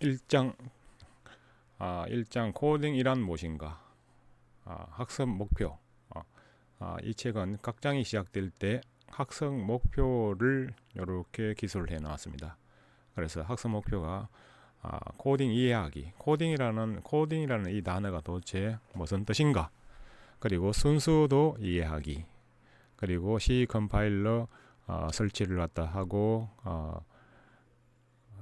일장 아, 일장 코딩이란 무엇인가? 아, 학습 목표. 아, 아, 이 책은 각 장이 시작될 때 학습 목표를 이렇게 기술을 해 나왔습니다. 그래서 학습 목표가 아, 코딩 이해하기. 코딩이라는 코딩이라는 이 단어가 도대체 무슨 뜻인가? 그리고 순수도 이해하기. 그리고 C 컴파일러 어, 설치를 갖다 하고 어,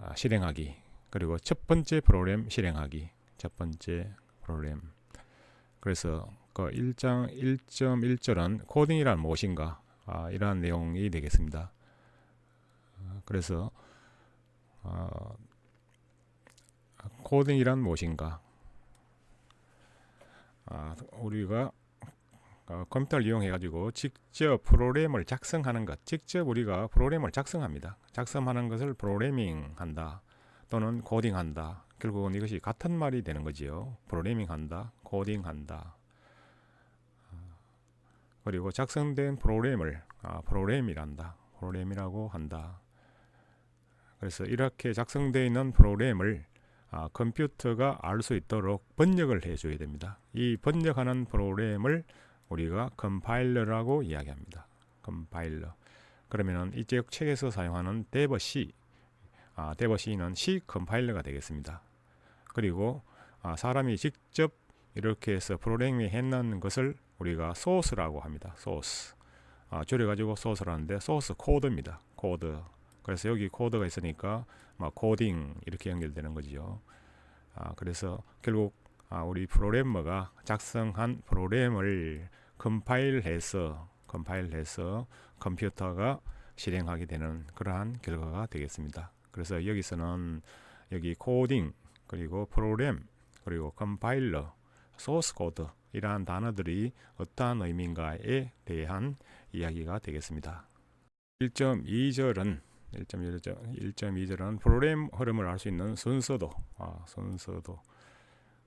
아, 실행하기. 그리고 첫 번째 프로그램 실행하기. 첫 번째 프로그램. 그래서 그 1장 1.1절은 코딩이란 무엇인가? 아, 이러한 내용이 되겠습니다. 어, 그래서 어, 코딩이란 무엇인가? 아, 우리가 어, 컴퓨터를 이용해 가지고 직접 프로그램을 작성하는 것, 직접 우리가 프로그램을 작성합니다. 작성하는 것을 프로그래밍 한다 또는 코딩한다. 결국은 이것이 같은 말이 되는 거지요. 프로그래밍한다, 코딩한다. 그리고 작성된 프로그램을 아, 프로그램이란다. 프로그램이라고 한다. 그래서 이렇게 작성되어 있는 프로그램을 아, 컴퓨터가 알 수 있도록 번역을 해줘야 됩니다. 이 번역하는 프로그램을 우리가 컴파일러라고 이야기합니다. 컴파일러. 그러면은 이제 책에서 사용하는 데버 C, 아, 데버 C는 C 컴파일러가 되겠습니다. 그리고 아, 사람이 직접 이렇게 해서 프로그래밍 했는 것을 우리가 소스라고 합니다. 소스. 아, 줄여가지고 소스라는데 소스 코드입니다. 코드. 그래서 여기 코드가 있으니까 막 코딩 이렇게 연결되는 거죠. 아, 그래서 결국 아, 우리 프로그래머가 작성한 프로그램을 컴파일해서 컴파일해서 컴퓨터가 실행하게 되는 그러한 결과가 되겠습니다. 그래서 여기서는 여기 코딩 그리고 프로그램 그리고 컴파일러 소스 코드 이러한 단어들이 어떠한 의미인가에 대한 이야기가 되겠습니다. 1.2절은 1.2절 1.2절은 프로그램 흐름을 알 수 있는 순서도 아, 순서도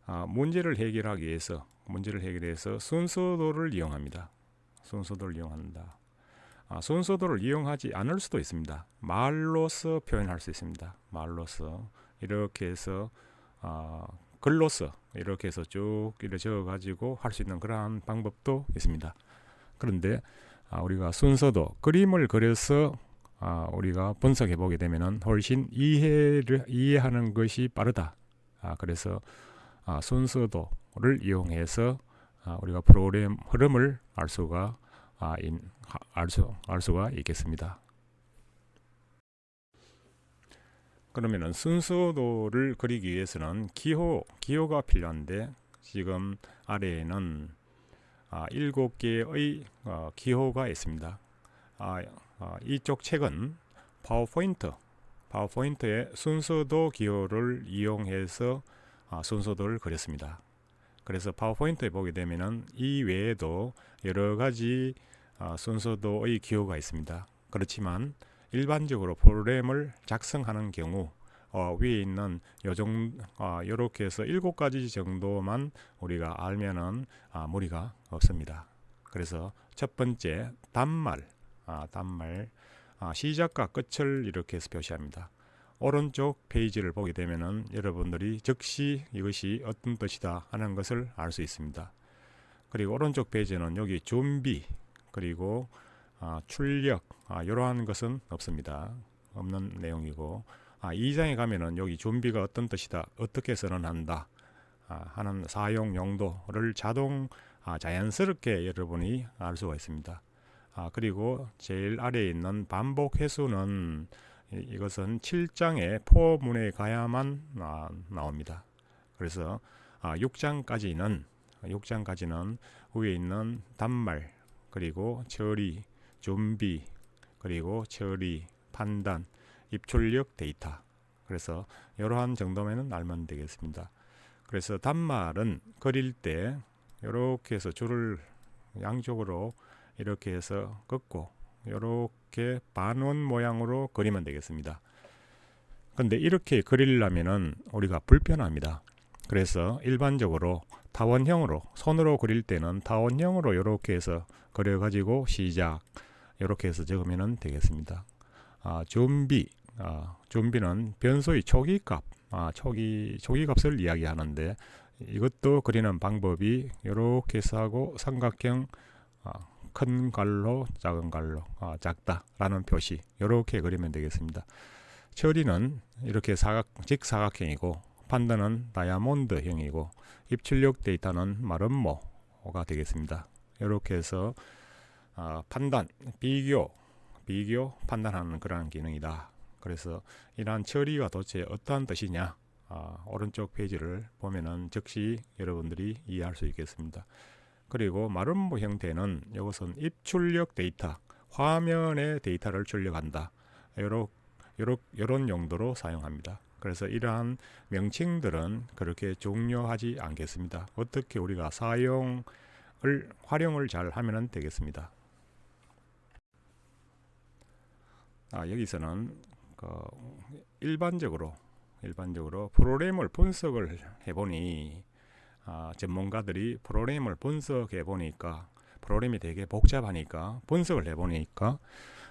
아, 문제를 해결하기 위해서 문제를 해결해서 순서도를 이용합니다. 순서도를 이용한다. 아, 순서도를 이용하지 않을 수도 있습니다. 말로서 표현할 수 있습니다. 말로서 이렇게 해서 아, 글로서 이렇게 해서 쭉 이렇게 적어 가지고 할 수 있는 그러한 방법도 있습니다. 그런데 아, 우리가 순서도 그림을 그려서 아, 우리가 분석해 보게 되면은 훨씬 이해를 이해하는 것이 빠르다. 아, 그래서 아, 순서도를 이용해서 아, 우리가 프로그램 흐름을 알 수가 아, 인, 알, 수, 알 수가 있겠습니다. 그러면은 순서도를 그리기 위해서는 기호 기호가 필요한데 지금 아래에는 아, 7개의 어, 기호가 있습니다. 아, 아, 이쪽 책은 파워포인트 파워포인트의 순서도 기호를 이용해서 아, 순서도를 그렸습니다. 그래서 파워포인트에 보게 되면은 이 외에도 여러 가지 아, 순서도의 기호가 있습니다. 그렇지만 일반적으로 프로그램을 작성하는 경우 어, 위에 있는 요정 어, 이렇게 해서 일곱 가지 정도만 우리가 알면은 아, 무리가 없습니다. 그래서 첫 번째 단말, 아, 단말 아, 시작과 끝을 이렇게 해서 표시합니다. 오른쪽 페이지를 보게 되면은 여러분들이 즉시 이것이 어떤 뜻이다 하는 것을 알 수 있습니다. 그리고 오른쪽 페이지는 여기 준비 그리고 아, 출력 아, 이러한 것은 없습니다. 없는 내용이고 아, 2장에 가면은 여기 준비가 어떤 뜻이다 어떻게 선언한다 아, 하는 사용 용도를 자동 아, 자연스럽게 여러분이 알 수가 있습니다. 아, 그리고 제일 아래에 있는 반복 횟수는 이, 이것은 7장의 포문에 가야만 아, 나옵니다. 그래서 아, 6장까지는 6장까지는 위에 있는 단말 그리고 처리 준비 그리고 처리 판단 입출력 데이터 그래서 이러한 정도면은 알면 되겠습니다. 그래서 단말은 그릴 때 이렇게 해서 줄을 양쪽으로 이렇게 해서 긋고 이렇게 반원 모양으로 그리면 되겠습니다. 근데 이렇게 그리려면은 우리가 불편합니다. 그래서 일반적으로 타원형으로 손으로 그릴 때는 타원형으로 이렇게 해서 그려 가지고 시작 이렇게 해서 적으면 되겠습니다. 아, 좀비 아, 좀비는 변소의 초기 값 아, 초기 초기 값을 이야기하는데 이것도 그리는 방법이 이렇게 해서 하고 삼각형 아, 큰 갈로 작은 갈로 아, 작다라는 표시 이렇게 그리면 되겠습니다. 처리는 이렇게 사각 직사각형이고 판단은 다이아몬드형이고 입출력 데이터는 마름모가 되겠습니다. 이렇게 해서 아, 판단 비교 비교 판단하는 그러한 기능이다. 그래서 이러한 처리가 도대체 어떠한 뜻이냐 아, 오른쪽 페이지를 보면은 즉시 여러분들이 이해할 수 있겠습니다. 그리고 마름모 형태는 이것은 입출력 데이터 화면에 데이터를 출력한다. 요런 요런 용도로 사용합니다. 그래서 이러한 명칭들은 그렇게 중요하지 않겠습니다. 어떻게 우리가 사용을 활용을 잘 하면 되겠습니다. 아, 여기서는 그 일반적으로 일반적으로 프로그램을 분석을 해보니 아, 전문가들이 프로그램을 분석해 보니까 프로그램이 되게 복잡하니까 분석을 해 보니까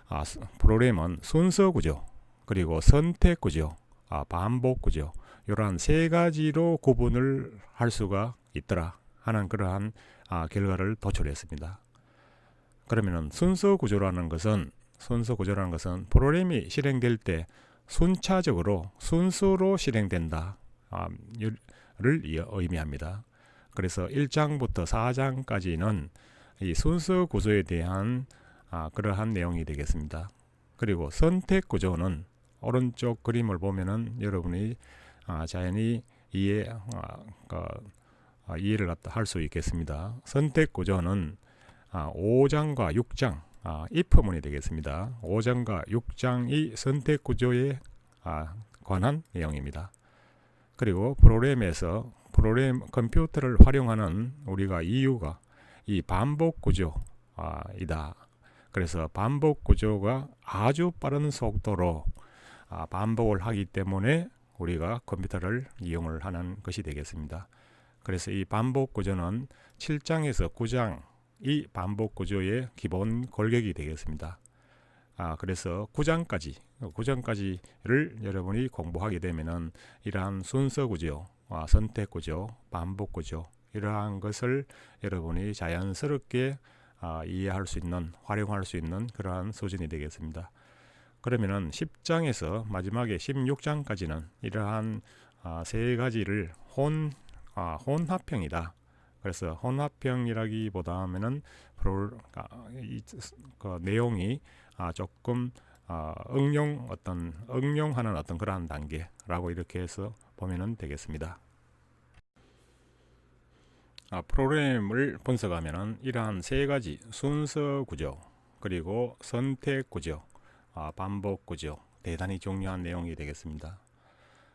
아, 스- 프로그램은 순서 구조 그리고 선택 구조 아, 반복 구조 이러한 세 가지로 구분을 할 수가 있더라 하는 그러한 아, 결과를 도출했습니다. 그러면은 순서 구조라는 것은 순서 구조라는 것은 프로그램이 실행될 때 순차적으로 순서로 실행된다 아, 의미합니다. 그래서 1장부터 4장까지는 이 순서 구조에 대한 아, 그러한 내용이 되겠습니다. 그리고 선택 구조는 오른쪽 그림을 보면은 여러분이 아, 자연히 이해 아, 그, 아, 이해를 할 수 있겠습니다. 선택 구조는 아, 5장과 6장 아, if문이 되겠습니다. 5장과 6장이 선택 구조에 아, 관한 내용입니다. 그리고 프로그램에서 프로그램 컴퓨터를 활용하는 우리가 이유가 이 반복 구조이다. 그래서 반복 구조가 아주 빠른 속도로 아, 반복을 하기 때문에 우리가 컴퓨터를 이용을 하는 것이 되겠습니다. 그래서 이 반복 구조는 7장에서 9장이 반복 구조의 기본 골격이 되겠습니다. 아, 그래서 9장까지, 9장까지를 여러분이 공부하게 되면은 이러한 순서 구조, 아, 선택 구조, 반복 구조 이러한 것을 여러분이 자연스럽게 아, 이해할 수 있는, 활용할 수 있는 그러한 수준이 되겠습니다. 그러면은 10장에서 마지막에 16장까지는 이러한 아, 세 가지를 혼 아, 혼합형이다. 그래서 혼합형이라기보다는 프로 아, 이, 그 내용이 아, 조금 아, 응용 어떤 응용하는 어떤 그러한 단계라고 이렇게 해서 보면은 되겠습니다. 아, 프로그램을 분석하면은 이러한 세 가지 순서 구조 그리고 선택 구조, 아, 반복 구조 대단히 중요한 내용이 되겠습니다.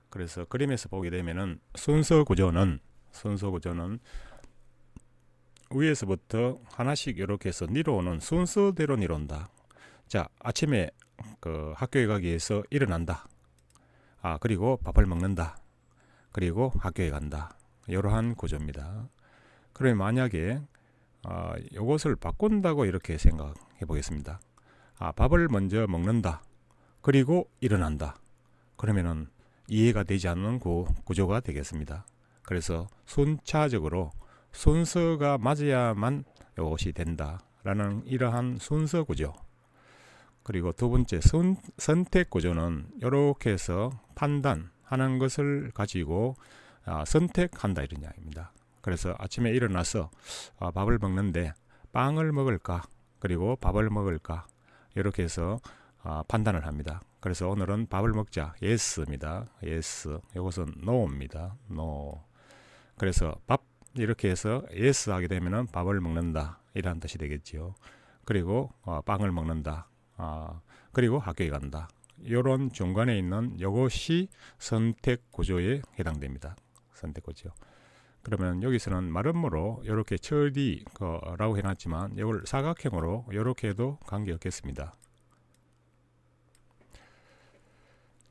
그래서 그림에서 보게 되면은 순서 구조는 순서 구조는 위에서부터 하나씩 이렇게 해서 내려오는 순서대로 내려온다. 자, 아침에 그 학교에 가기 위해서 일어난다. 아, 그리고 밥을 먹는다. 그리고 학교에 간다. 이러한 구조입니다. 그러면 만약에 아, 이것을 바꾼다고 이렇게 생각해 보겠습니다. 아, 밥을 먼저 먹는다. 그리고 일어난다. 그러면은 이해가 되지 않는 구, 구조가 되겠습니다. 그래서 순차적으로 순서가 맞아야만 이것이 된다라는 이러한 순서 구조. 그리고 두 번째 선, 선택 구조는 이렇게 해서 판단하는 것을 가지고 아, 선택한다 이런 이야기입니다. 그래서 아침에 일어나서 아, 밥을 먹는데 빵을 먹을까 그리고 밥을 먹을까 이렇게 해서 아, 판단을 합니다. 그래서 오늘은 밥을 먹자 yes입니다. yes 이것은 no입니다. no 그래서 밥 이렇게 해서 yes 하게 되면은 밥을 먹는다 이러한 뜻이 되겠지요. 그리고 어, 빵을 먹는다. 아, 그리고 학교에 간다. 이런 중간에 있는 이것이 선택 구조에 해당됩니다. 선택 구조. 그러면 여기서는 마름모로 이렇게 처리라고 해놨지만 이걸 사각형으로 이렇게 해도 관계없겠습니다.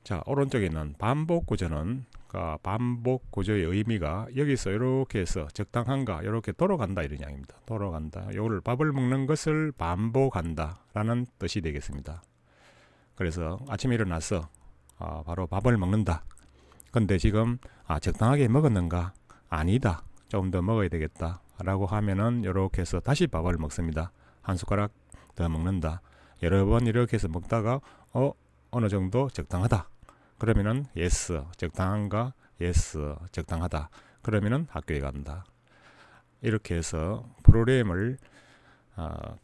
자 오른쪽에 있는 반복 구조는 그 반복 구조의 의미가 여기서 이렇게 해서 적당한가 이렇게 돌아간다 이런 이야기입니다. 돌아간다. 이거를 밥을 먹는 것을 반복한다라는 뜻이 되겠습니다. 그래서 아침에 일어나서 아, 바로 밥을 먹는다. 근데 지금 아 적당하게 먹었는가? 아니다. 조금 더 먹어야 되겠다. 라고 하면은 이렇게 해서 다시 밥을 먹습니다. 한 숟가락 더 먹는다. 여러 번 이렇게 해서 먹다가 어 어느 정도 적당하다. 그러면은 yes 적당한가? yes 적당하다. 그러면은 학교에 간다. 이렇게 해서 프로그램을 아,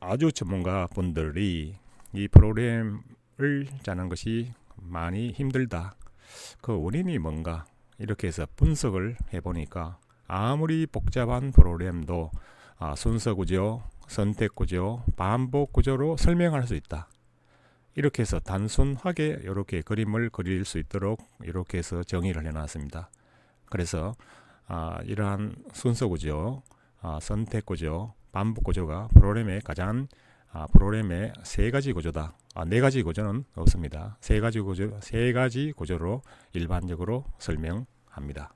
아주 전문가 분들이 이 프로그램을 짜는 것이 많이 힘들다. 그 원인이 뭔가 이렇게 해서 분석을 해보니까 아무리 복잡한 프로그램도 아, 순서 구조, 선택 구조, 반복 구조로 설명할 수 있다. 이렇게 해서 단순하게 이렇게 그림을 그릴 수 있도록 이렇게 해서 정의를 해놨습니다. 그래서 아, 이러한 순서 구조, 아, 선택 구조, 반복 구조가 프로그램의 가장 아, 프로그램의 세 가지 구조다. 아, 네 가지 구조는 없습니다. 세 가지 구조, 세 가지 구조로 일반적으로 설명합니다.